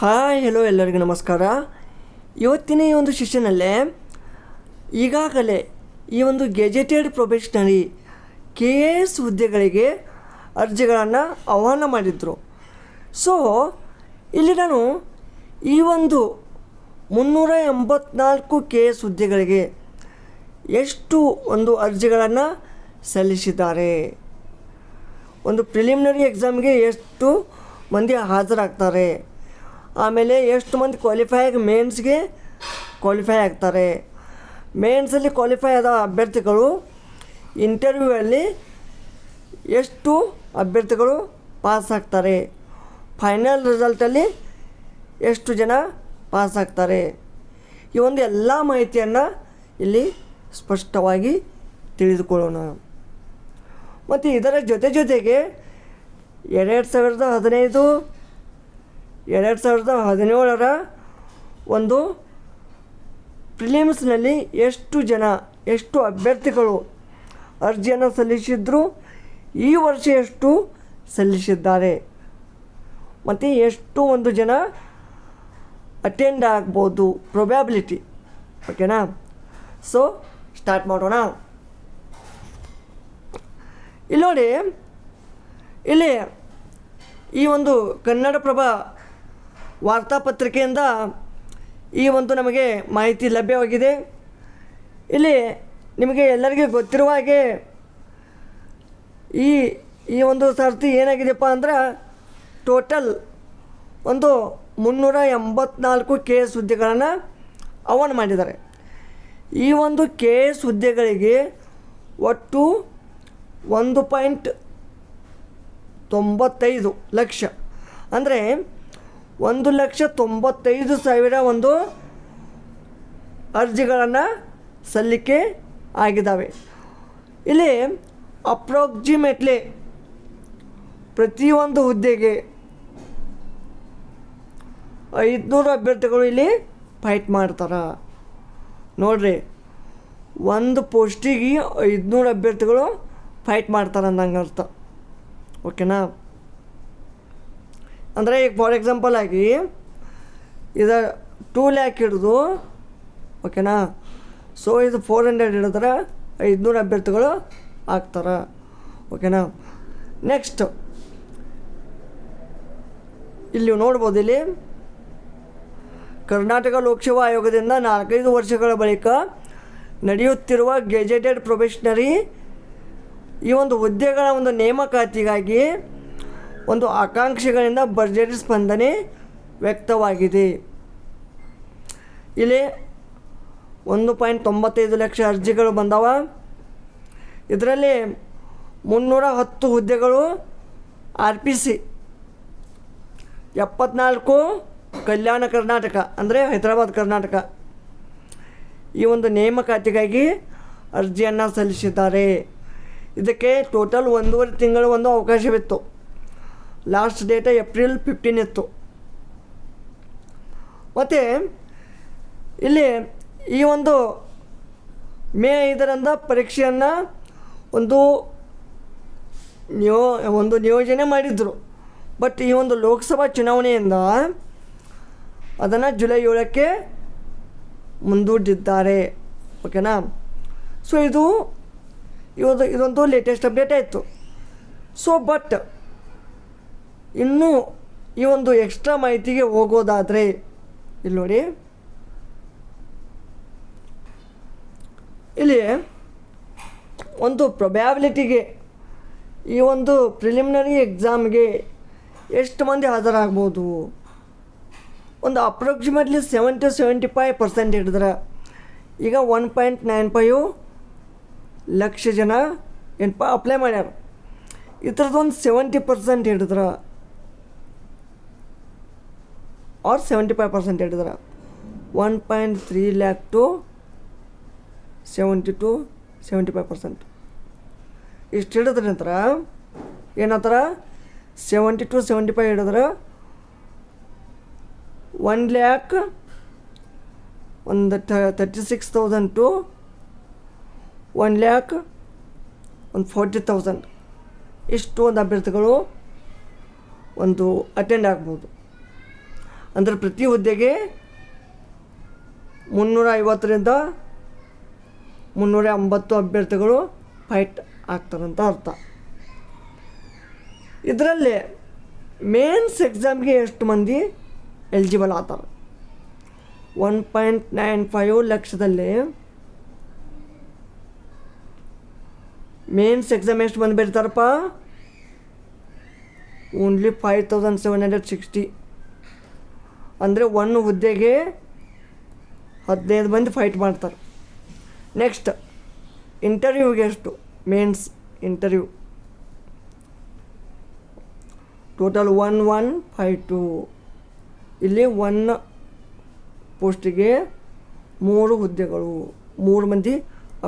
Hi hello ಎಲ್ಲರಿಗೂ ನಮಸ್ಕಾರ. ಇವತ್ತಿನ ಈ ಒಂದು ಶಿಷ್ಯನಲ್ಲೇ ಈಗಾಗಲೇ ಈ ಒಂದು ಗೆಜೆಟೆಡ್ ಪ್ರೊಬೆಷನರಿ ಕೆ ಎಸ್ ಹುದ್ದೆಗಳಿಗೆ ಅರ್ಜಿಗಳನ್ನು ಆಹ್ವಾನ ಮಾಡಿದರು. ಸೊ ಇಲ್ಲಿ ನಾನು ಈ ಒಂದು ಮುನ್ನೂರ ಎಂಬತ್ನಾಲ್ಕು ಕೆ ಎಸ್ ಹುದ್ದೆಗಳಿಗೆ ಎಷ್ಟು ಒಂದು ಅರ್ಜಿಗಳನ್ನು ಸಲ್ಲಿಸಿದ್ದಾರೆ? ಒಂದು ಪ್ರಿಲಿಮಿನರಿ ಎಕ್ಸಾಮ್ಗೆ ಎಷ್ಟು ಮಂದಿ ಹಾಜರಾಗ್ತಾರೆ? ಆಮೇಲೆ ಎಷ್ಟು ಮಂದಿ ಕ್ವಾಲಿಫೈ ಆಗಿ ಮೇನ್ಸ್ಗೆ ಕ್ವಾಲಿಫೈ ಆಗ್ತಾರೆ. ಮೇನ್ಸಲ್ಲಿ ಕ್ವಾಲಿಫೈ ಆದ ಅಭ್ಯರ್ಥಿಗಳು ಇಂಟರ್ವ್ಯೂ ಅಲ್ಲಿ ಎಷ್ಟು ಅಭ್ಯರ್ಥಿಗಳು ಪಾಸ್ ಆಗ್ತಾರೆ. ಫೈನಲ್ ರಿಸಲ್ಟಲ್ಲಿ ಎಷ್ಟು ಜನ ಪಾಸ್ ಆಗ್ತಾರೆ. ಈ ಒಂದು ಎಲ್ಲ ಮಾಹಿತಿಯನ್ನು ಇಲ್ಲಿ ಸ್ಪಷ್ಟವಾಗಿ ತಿಳಿದುಕೊಳ್ಳೋಣ. ಮತ್ತು ಇದರ ಜೊತೆ ಜೊತೆಗೆ ಎರಡು ಸಾವಿರದ ಹದಿನೈದು ಎರಡು ಸಾವಿರದ ಹದಿನೇಳರ ಒಂದು ಪ್ರಿಲಿಮ್ಸ್ನಲ್ಲಿ ಎಷ್ಟು ಜನ, ಎಷ್ಟು ಅಭ್ಯರ್ಥಿಗಳು ಅರ್ಜಿಯನ್ನು ಸಲ್ಲಿಸಿದ್ರು, ಈ ವರ್ಷ ಎಷ್ಟು ಸಲ್ಲಿಸಿದ್ದಾರೆ? ಮತ್ತು ಎಷ್ಟು ಒಂದು ಜನ ಅಟೆಂಡ್ ಆಗ್ಬೋದು? ಪ್ರೊಬ್ಯಾಬಿಲಿಟಿ ಓಕೆನಾ ಸೊ ಸ್ಟಾರ್ಟ್ ಮಾಡೋಣ. ಇಲ್ಲಿ ನೋಡಿ, ಇಲ್ಲಿ ಈ ಒಂದು ಕನ್ನಡಪ್ರಭ ವಾರ್ತಾಪತ್ರಿಕೆಯಿಂದ ಈ ಒಂದು ನಮಗೆ ಮಾಹಿತಿ ಲಭ್ಯವಾಗಿದೆ. ಇಲ್ಲಿ ನಿಮಗೆ ಎಲ್ಲರಿಗೂ ಗೊತ್ತಿರುವ ಹಾಗೆ ಈ ಈ ಒಂದು ಸರ್ತಿ ಏನಾಗಿದೆಯಪ್ಪ ಅಂದ್ರೆ ಟೋಟಲ್ ಒಂದು ಮುನ್ನೂರ ಎಂಬತ್ನಾಲ್ಕು ಕೆ ಎಸ್ ಹುದ್ದೆಗಳನ್ನು ಅವನ್ ಮಾಡಿದ್ದಾರೆ. ಈ ಒಂದು ಕೆ ಎಸ್ ಹುದ್ದೆಗಳಿಗೆ ಒಟ್ಟು ಒಂದು ಪಾಯಿಂಟ್ ತೊಂಬತ್ತೈದು ಲಕ್ಷ. ಅಂದರೆ ಒಂದು ಲಕ್ಷ ತೊಂಬತ್ತೈದು ಸಾವಿರ ಒಂದು ಅರ್ಜಿಗಳನ್ನು ಸಲ್ಲಿಕೆ ಆಗಿದ್ದಾವೆ. ಇಲ್ಲಿ ಅಪ್ರಾಕ್ಸಿಮೇಟ್ಲಿ ಪ್ರತಿಯೊಂದು ಹುದ್ದೆಗೆ ಐದುನೂರು ಅಭ್ಯರ್ಥಿಗಳು ಇಲ್ಲಿ ಫೈಟ್ ಮಾಡ್ತಾರೆ. ನೋಡ್ರಿ, ಒಂದು ಪೋಸ್ಟಿಗೆ ಐದುನೂರು ಅಭ್ಯರ್ಥಿಗಳು ಫೈಟ್ ಮಾಡ್ತಾರೆ ಅಂದಂಗೆ ಅರ್ಥ ಓಕೆನಾ? ಅಂದರೆ ಈಗ ಫಾರ್ ಎಕ್ಸಾಂಪಲ್ ಆಗಿ ಇದು ಟೂ ಲ್ಯಾಕ್ ಹಿಡಿದು ಓಕೆನಾ ಸೊ ಇದು ಫೋರ್ ಹಂಡ್ರೆಡ್ ಹಿಡಿದ್ರೆ ಐದುನೂರು ಅಭ್ಯರ್ಥಿಗಳು ಆಗ್ತಾರೆ ಓಕೆನಾ ನೆಕ್ಸ್ಟ್ ಇಲ್ಲಿ ನೋಡ್ಬೋದು ಇಲ್ಲಿ, ಕರ್ನಾಟಕ ಲೋಕಸೇವಾ ಆಯೋಗದಿಂದ ನಾಲ್ಕೈದು ವರ್ಷಗಳ ಬಳಿಕ ನಡೆಯುತ್ತಿರುವ ಗೆಜೆಟೆಡ್ ಪ್ರೊಬೆಷನರಿ ಈ ಒಂದು ಹುದ್ದೆಗಳ ಒಂದು ನೇಮಕಾತಿಗಾಗಿ ಒಂದು ಆಕಾಂಕ್ಷೆಗಳಿಂದ ಭರ್ಜರಿ ಸ್ಪಂದನೆ ವ್ಯಕ್ತವಾಗಿದೆ. ಇಲ್ಲಿ ಒಂದು ಪಾಯಿಂಟ್ ತೊಂಬತ್ತೈದು ಲಕ್ಷ ಅರ್ಜಿಗಳು ಬಂದವ. ಇದರಲ್ಲಿ ಮುನ್ನೂರ ಹತ್ತು ಹುದ್ದೆಗಳು ಆರ್ ಪಿ ಸಿ, ಎಪ್ಪತ್ನಾಲ್ಕು ಕಲ್ಯಾಣ ಕರ್ನಾಟಕ, ಅಂದರೆ ಹೈದರಾಬಾದ್ ಕರ್ನಾಟಕ. ಈ ಒಂದು ನೇಮಕಾತಿಗಾಗಿ ಅರ್ಜಿಯನ್ನು ಸಲ್ಲಿಸಿದ್ದಾರೆ. ಇದಕ್ಕೆ ಟೋಟಲ್ ಒಂದೂವರೆ ತಿಂಗಳು ಒಂದು ಅವಕಾಶವಿತ್ತು. ಲಾಸ್ಟ್ ಡೇಟ ಏಪ್ರಿಲ್ ಫಿಫ್ಟೀನ್ ಇತ್ತು. ಮತ್ತು ಇಲ್ಲಿ ಈ ಒಂದು ಮೇ ಐದರಿಂದ ಪರೀಕ್ಷೆಯನ್ನು ಒಂದು ನಿಯೋ, ಒಂದು ನಿಯೋಜನೆ ಮಾಡಿದ್ದರು ಬಟ್ ಈ ಒಂದು ಲೋಕಸಭಾ ಚುನಾವಣೆಯಿಂದ ಅದನ್ನು ಜುಲೈ ಏಳಕ್ಕೆ ಮುಂದೂಡಿದ್ದಾರೆ. ಓಕೆನಾ? ಸೊ ಇದು ಇವತ್ತು ಇದೊಂದು ಲೇಟೆಸ್ಟ್ ಅಪ್ಡೇಟ್ ಆಯಿತು. ಸೊ ಬಟ್ ಇನ್ನೂ ಈ ಒಂದು ಎಕ್ಸ್ಟ್ರಾ ಮಾಹಿತಿಗೆ ಹೋಗೋದಾದರೆ, ಇಲ್ಲಿ ನೋಡಿ. ಇಲ್ಲಿ ಒಂದು ಪ್ರೊಬ್ಯಾಬಿಲಿಟಿಗೆ ಈ ಒಂದು ಪ್ರಿಲಿಮಿನರಿ ಎಕ್ಸಾಮ್ಗೆ ಎಷ್ಟು ಮಂದಿ ಹಾಜರಾಗ್ಬೋದು? ಒಂದು approximately seven to seventy five percent ಹಿಡಿದ್ರೆ, ಈಗ one point nine five lakh ಜನ ಏನಪ್ಪ ಅಪ್ಲೈ ಮಾಡ್ಯಾರ. ಈ ಥರದ್ದೊಂದು ಸೆವೆಂಟಿ ಪರ್ಸೆಂಟ್ ಹಿಡಿದ್ರೆ ಆರ್ ಸೆವೆಂಟಿ ಫೈವ್ ಪರ್ಸೆಂಟ್ ಹಿಡಿದ್ರೆ one point three lakh to seventy to seventy five percent ಇಷ್ಟು ಹಿಡಿದ್ರ ನಂತರ ಏನಂತಾರ? ಸೆವೆಂಟಿ ಟು ಸೆವೆಂಟಿ ಫೈವ್ ಹಿಡಿದ್ರೆ ಒನ್ ಲ್ಯಾಕ್ ಒಂದು thirty six thousand to one lakh ಒಂದು ಫೋರ್ಟಿ ತೌಸಂಡ್ ಇಷ್ಟು ಒಂದು ಅಭ್ಯರ್ಥಿಗಳು ಒಂದು ಅಟೆಂಡ್ ಆಗ್ಬೋದು. ಅಂದರೆ ಪ್ರತಿ ಹುದ್ದೆಗೆ ಮುನ್ನೂರ ಐವತ್ತರಿಂದ ಮುನ್ನೂರ ಎಂಬತ್ತು ಅಭ್ಯರ್ಥಿಗಳು ಫೈಟ್ ಆಗ್ತಾರಂತ ಅರ್ಥ. ಇದರಲ್ಲಿ ಮೇನ್ಸ್ ಎಕ್ಸಾಮ್ಗೆ ಎಷ್ಟು ಮಂದಿ ಎಲಿಜಿಬಲ್ ಆತಾರೆ ಒನ್ ಪಾಯಿಂಟ್ ನೈನ್ ಫೈವ್ ಲಕ್ಷದಲ್ಲಿ ಮೇನ್ಸ್ ಎಕ್ಸಾಮ್ ಎಷ್ಟು ಮಂದಿ ಬರೀತಾರಪ್ಪ? Only five thousand seven hundred sixty ಅಂದರೆ ಒನ್ ಹುದ್ದೆಗೆ ಹದಿನೈದು ಮಂದಿ ಫೈಟ್ ಮಾಡ್ತಾರೆ. ನೆಕ್ಸ್ಟ್ ಇಂಟರ್ವ್ಯೂಗೆ ಎಷ್ಟು? Mains interview total one one five to ಇಲ್ಲಿ ಒನ್ ಪೋಸ್ಟಿಗೆ ಮೂರು ಹುದ್ದೆಗಳು, ಮೂರು ಮಂದಿ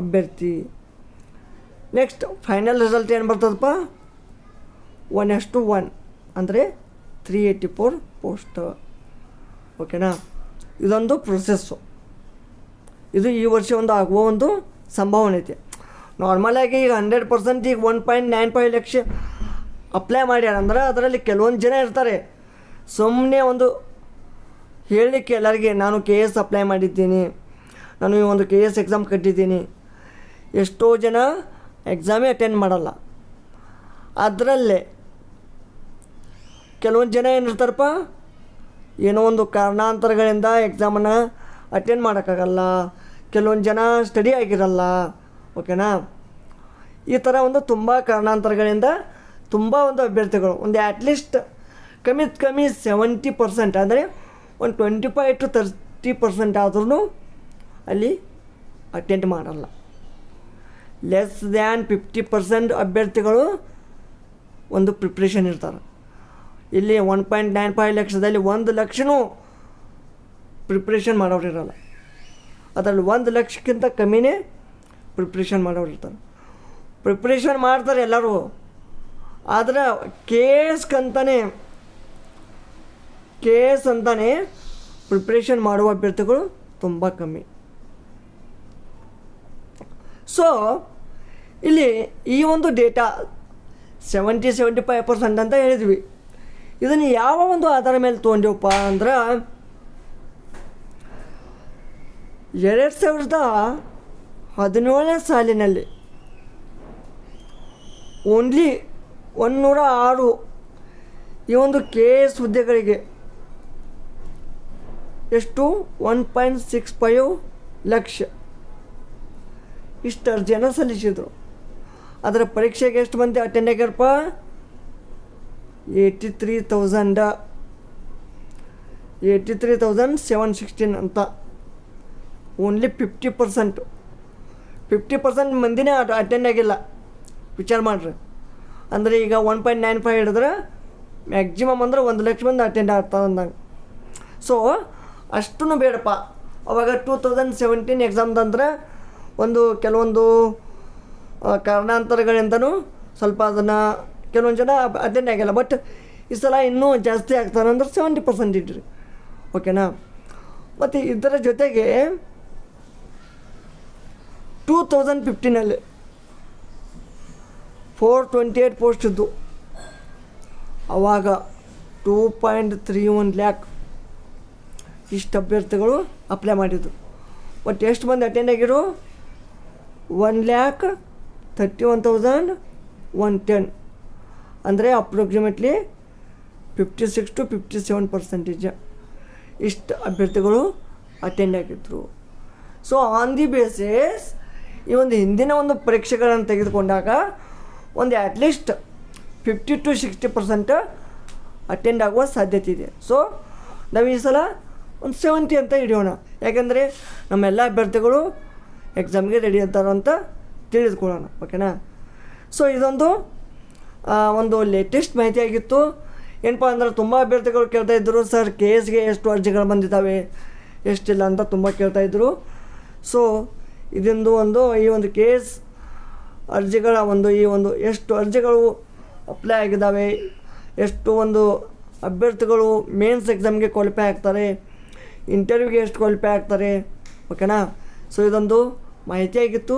ಅಭ್ಯರ್ಥಿ. ನೆಕ್ಸ್ಟ್ ಫೈನಲ್ ರಿಸಲ್ಟ್ ಏನು ಬರ್ತದಪ್ಪ? ಒನ್ ಎಸ್ ಟು ಒನ್ ಅಂದರೆ ತ್ರೀ ಏಯ್ಟಿ ಫೋರ್ ಪೋಸ್ಟ್ ಓಕೆನಾ? ಇದೊಂದು ಪ್ರೊಸೆಸ್ಸು ಇದು ಈ ವರ್ಷ ಒಂದು ಆಗುವ ಒಂದು ಸಂಭಾವನೆ ಐತೆ. ನಾರ್ಮಲಾಗಿ ಈಗ ಹಂಡ್ರೆಡ್ ಪರ್ಸೆಂಟ್ ಈಗ one point nine five lakh apply ಮಾಡ್ಯಾರ ಅಂದ್ರೆ ಅದರಲ್ಲಿ ಕೆಲವೊಂದು ಜನ ಇರ್ತಾರೆ. ಸುಮ್ಮನೆ ಒಂದು ಹೇಳಲಿಕ್ಕೆ ಎಲ್ಲರಿಗೆ ನಾನು ಕೆ ಎಸ್ ಅಪ್ಲೈ ಮಾಡಿದ್ದೀನಿ. ನಾನು ಈ ಒಂದು ಕೆ ಎಸ್ ಎಕ್ಸಾಮ್ ಕಟ್ಟಿದ್ದೀನಿ. ಎಷ್ಟೋ ಜನ ಎಕ್ಸಾಮೇ ಅಟೆಂಡ್ ಮಾಡಲ್ಲ. ಅದರಲ್ಲೇ ಕೆಲವೊಂದು ಜನ ಏನಿರ್ತಾರಪ್ಪ ಏನೋ ಒಂದು ಕಾರಣಾಂತರಗಳಿಂದ ಎಕ್ಸಾಮನ್ನು ಅಟೆಂಡ್ ಮಾಡೋಕ್ಕಾಗಲ್ಲ. ಕೆಲವೊಂದು ಜನ ಸ್ಟಡಿ ಆಗಿರಲ್ಲ. ಓಕೆನಾ ಈ ಥರ ಒಂದು ತುಂಬ ಕಾರಣಾಂತರಗಳಿಂದ ತುಂಬ ಒಂದು ಅಭ್ಯರ್ಥಿಗಳು, ಒಂದು ಅಟ್ಲೀಸ್ಟ್ ಕಮ್ಮಿ ಕಮ್ಮಿ ಸೆವೆಂಟಿ ಪರ್ಸೆಂಟ್ ಅಂದರೆ ಒಂದು twenty five to thirty percent ಆದ್ರೂ ಅಲ್ಲಿ ಅಟೆಂಡ್ ಮಾಡಲ್ಲ. ಲೆಸ್ ದ್ಯಾನ್ ಫಿಫ್ಟಿ ಪರ್ಸೆಂಟ್ ಅಭ್ಯರ್ಥಿಗಳು ಒಂದು ಪ್ರಿಪ್ರೇಷನ್ ಇರ್ತಾರೆ. ಇಲ್ಲಿ ಒನ್ ಪಾಯಿಂಟ್ ನೈನ್ ಫೈವ್ ಲಕ್ಷದಲ್ಲಿ ಒಂದು ಲಕ್ಷನೂ ಪ್ರಿಪ್ರೇಷನ್ ಮಾಡೋರು ಇರಲ್ಲ. ಅದರಲ್ಲಿ ಒಂದು ಲಕ್ಷಕ್ಕಿಂತ ಕಮ್ಮಿನೇ ಪ್ರಿಪ್ರೇಷನ್ ಮಾಡೋರು ಇರ್ತಾರೆ. ಪ್ರಿಪ್ರೇಷನ್ ಮಾಡ್ತಾರೆ ಎಲ್ಲರೂ. ಆದರೆ ಕೇಸ್ಗಂತಾನೆ ಕೇಸ್ ಅಂತಾನೆ ಪ್ರಿಪ್ರೇಷನ್ ಮಾಡುವ ಅಭ್ಯರ್ಥಿಗಳು ತುಂಬ ಕಮ್ಮಿ. ಸೊ ಇಲ್ಲಿ ಈ ಒಂದು data seventy seventy five percent ಅಂತ ಹೇಳಿದ್ವಿ. ಇದನ್ನು ಯಾವ ಒಂದು ಆಧಾರ ಮೇಲೆ ತೊಗೊಂಡೆವಪ್ಪ ಅಂದ್ರೆ ಎರಡು ಸಾವಿರದ ಹದಿನೇಳನೇ ಸಾಲಿನಲ್ಲಿ ಓನ್ಲಿ ಒಂದುನೂರ ಆರು ಈ ಒಂದು ಕೆ ಎಸ್ ಹುದ್ದೆಗಳಿಗೆ ಎಷ್ಟು? One point six five lakh. ಇಷ್ಟು ಅರ್ಜಿಯನ್ನು ಸಲ್ಲಿಸಿದರು. ಅದರ ಪರೀಕ್ಷೆಗೆ ಎಷ್ಟು ಮಂದಿ attend ಆಗ್ಯಾರಪ್ಪ eighty three thousand eighty three thousand seven sixteen ಅಂತ. Only fifty percent fifty percent ಮಂದಿನೇ attend ಆಗಿಲ್ಲ. ವಿಚಾರ ಮಾಡ್ರಿ. ಅಂದರೆ ಈಗ ಒನ್ ಪಾಯಿಂಟ್ ನೈನ್ ಫೈವ್ ಹಿಡಿದ್ರೆ ಮ್ಯಾಕ್ಸಿಮಮ್ ಅಂದ್ರೆ ಒಂದು ಲಕ್ಷ ಮಂದಿ ಅಟೆಂಡ್ ಆಗ್ತದೆ ಅಂದಂಗೆ. ಸೊ ಅಷ್ಟೂ ಬೇಡಪ್ಪ. ಅವಾಗ ಟೂ ತೌಸಂಡ್ ಸೆವೆಂಟೀನ್ ಎಕ್ಸಾಮ್ದಂದ್ರೆ ಒಂದು ಕೆಲವೊಂದು ಕಾರಣಾಂತರಗಳಿಂದನೂ ಸ್ವಲ್ಪ ಅದನ್ನು ಕೆಲವೊಂದು ಜನ ಅಟೆಂಡ್ ಆಗಿಲ್ಲ. ಬಟ್ ಈ ಸಲ ಇನ್ನೂ ಜಾಸ್ತಿ ಆಗ್ತಾರೆ ಅಂದ್ರೆ ಸೆವೆಂಟಿ ಪರ್ಸೆಂಟ್ ಇಡ್ರಿ. ಓಕೆನಾ ಮತ್ತು ಇದರ ಜೊತೆಗೆ ಟೂ ತೌಸಂಡ್ ಫಿಫ್ಟೀನಲ್ಲಿ ಫೋರ್ ಟ್ವೆಂಟಿ ಏಯ್ಟ್ ಪೋಸ್ಟ್ ಇದ್ದು. ಅವಾಗ two point three one lakh ಇಷ್ಟು ಅಭ್ಯರ್ಥಿಗಳು ಅಪ್ಲೈ ಮಾಡಿದ್ದು. ಬಟ್ ಎಷ್ಟು ಮಂದಿ ಅಟೆಂಡ್ ಆಗಿರೋ one lakh thirty one thousand one ten ಅಂದರೆ approximately fifty six to fifty seven percentage ಇಷ್ಟು ಅಭ್ಯರ್ಥಿಗಳು ಅಟೆಂಡ್ ಆಗಿದ್ದರು ಸೊ ಆನ್ ದಿ ಬೇಸಿಸ್ ಈ ಒಂದು ಹಿಂದಿನ ಒಂದು ಪರೀಕ್ಷೆಗಳನ್ನು ತೆಗೆದುಕೊಂಡಾಗ ಒಂದು at least fifty to sixty percent attend ಆಗುವ ಸಾಧ್ಯತೆ ಇದೆ. ಸೊ ನಾವು ಈ ಸಲ ಒಂದು ಸೆವೆಂಟಿ ಅಂತ ಹಿಡಿಯೋಣ. ಯಾಕೆಂದರೆ ನಮ್ಮೆಲ್ಲ ಅಭ್ಯರ್ಥಿಗಳು ಎಕ್ಸಾಮ್ಗೆ ರೆಡಿ ಅಂತಾರೋ ಅಂತ ತಿಳಿದುಕೊಳ್ಳೋಣ. ಓಕೆನಾ ಸೊ ಇದೊಂದು ಒಂದು ಲೇಟೆಸ್ಟ್ ಮಾಹಿತಿ ಆಗಿತ್ತು. ಏನಪ್ಪ ಅಂದ್ರೆ ತುಂಬ ಅಭ್ಯರ್ಥಿಗಳು ಕೇಳ್ತಾ ಇದ್ದರು ಸರ್ ಕೇಸ್ಗೆ ಎಷ್ಟು ಅರ್ಜಿಗಳು ಬಂದಿದ್ದಾವೆ, ಎಷ್ಟಿಲ್ಲ ಅಂತ ತುಂಬ ಕೇಳ್ತಾ ಇದ್ದರು ಸೊ ಇದೊಂದು ಒಂದು ಈ ಒಂದು ಕೇಸ್ ಅರ್ಜಿಗಳ ಒಂದು ಈ ಒಂದು ಎಷ್ಟು ಅರ್ಜಿಗಳು ಅಪ್ಲೈ ಆಗಿದ್ದಾವೆ, ಎಷ್ಟು ಒಂದು ಅಭ್ಯರ್ಥಿಗಳು ಮೇನ್ಸ್ ಎಕ್ಸಾಮ್ಗೆ ಕ್ವಾಲಿಫೈ ಆಗ್ತಾರೆ ಇಂಟರ್ವ್ಯೂಗೆ ಎಷ್ಟು ಕ್ವಾಲಿಫೈ ಆಗ್ತಾರೆ ಓಕೆನಾ ಸೊ ಇದೊಂದು ಮಾಹಿತಿಯಾಗಿತ್ತು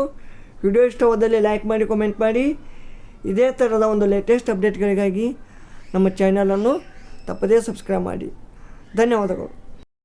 ವಿಡಿಯೋ ಇಷ್ಟವಾದಲ್ಲಿ ಲೈಕ್ ಮಾಡಿ ಕಮೆಂಟ್ ಮಾಡಿ. ಇದೇ ಥರದ ಒಂದು ಲೇಟೆಸ್ಟ್ ಅಪ್ಡೇಟ್ಗಳಿಗಾಗಿ ನಮ್ಮ ಚಾನಲನ್ನು ತಪ್ಪದೇ ಸಬ್ಸ್ಕ್ರೈಬ್ ಮಾಡಿ. ಧನ್ಯವಾದಗಳು.